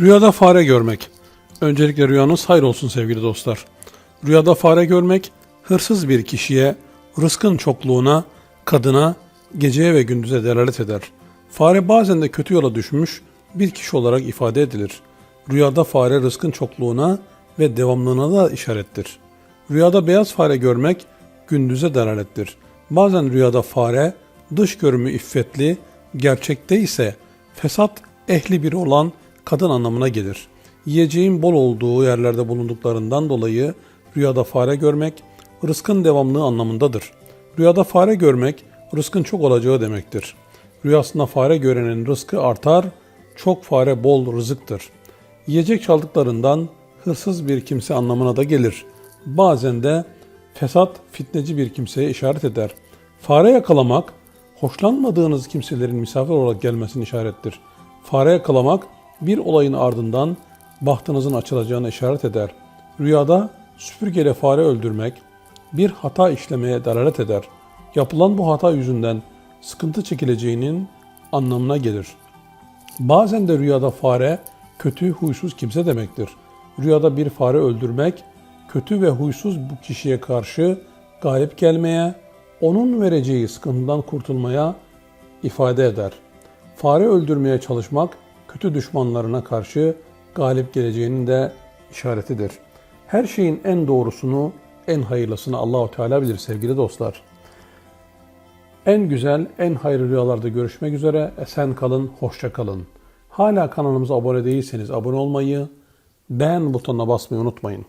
Rüyada fare görmek. Öncelikle rüyanız hayır olsun sevgili dostlar. Rüyada fare görmek hırsız bir kişiye, rızkın çokluğuna, kadına, geceye ve gündüze delalet eder. Fare bazen de kötü yola düşmüş bir kişi olarak ifade edilir. Rüyada fare rızkın çokluğuna ve devamlılığına da işarettir. Rüyada beyaz fare görmek gündüze delalettir. Bazen rüyada fare dış görünümü iffetli, gerçekte ise fesat ehli biri olan kadın anlamına gelir. Yiyeceğin bol olduğu yerlerde bulunduklarından dolayı rüyada fare görmek rızkın devamlığı anlamındadır. Rüyada fare görmek rızkın çok olacağı demektir. Rüyasında fare görenin rızkı artar, çok fare bol rızıktır. Yiyecek çaldıklarından hırsız bir kimse anlamına da gelir. Bazen de fesat, fitneci bir kimseye işaret eder. Fare yakalamak, hoşlanmadığınız kimselerin misafir olarak gelmesini işarettir. Fare yakalamak, bir olayın ardından bahtınızın açılacağını işaret eder. Rüyada süpürgeyle fare öldürmek, bir hata işlemeye dalalet eder. Yapılan bu hata yüzünden sıkıntı çekileceğinin anlamına gelir. Bazen de rüyada fare kötü, huysuz kimse demektir. Rüyada bir fare öldürmek, kötü ve huysuz bu kişiye karşı galip gelmeye, onun vereceği sıkıntıdan kurtulmaya ifade eder. Fare öldürmeye çalışmak, kötü düşmanlarına karşı galip geleceğinin de işaretidir. Her şeyin en doğrusunu, en hayırlısını Allahu Teala bilir sevgili dostlar. En güzel, en hayırlı rüyalarda görüşmek üzere. Esen kalın, hoşça kalın. Hala kanalımıza abone değilseniz abone olmayı, beğen butonuna basmayı unutmayın.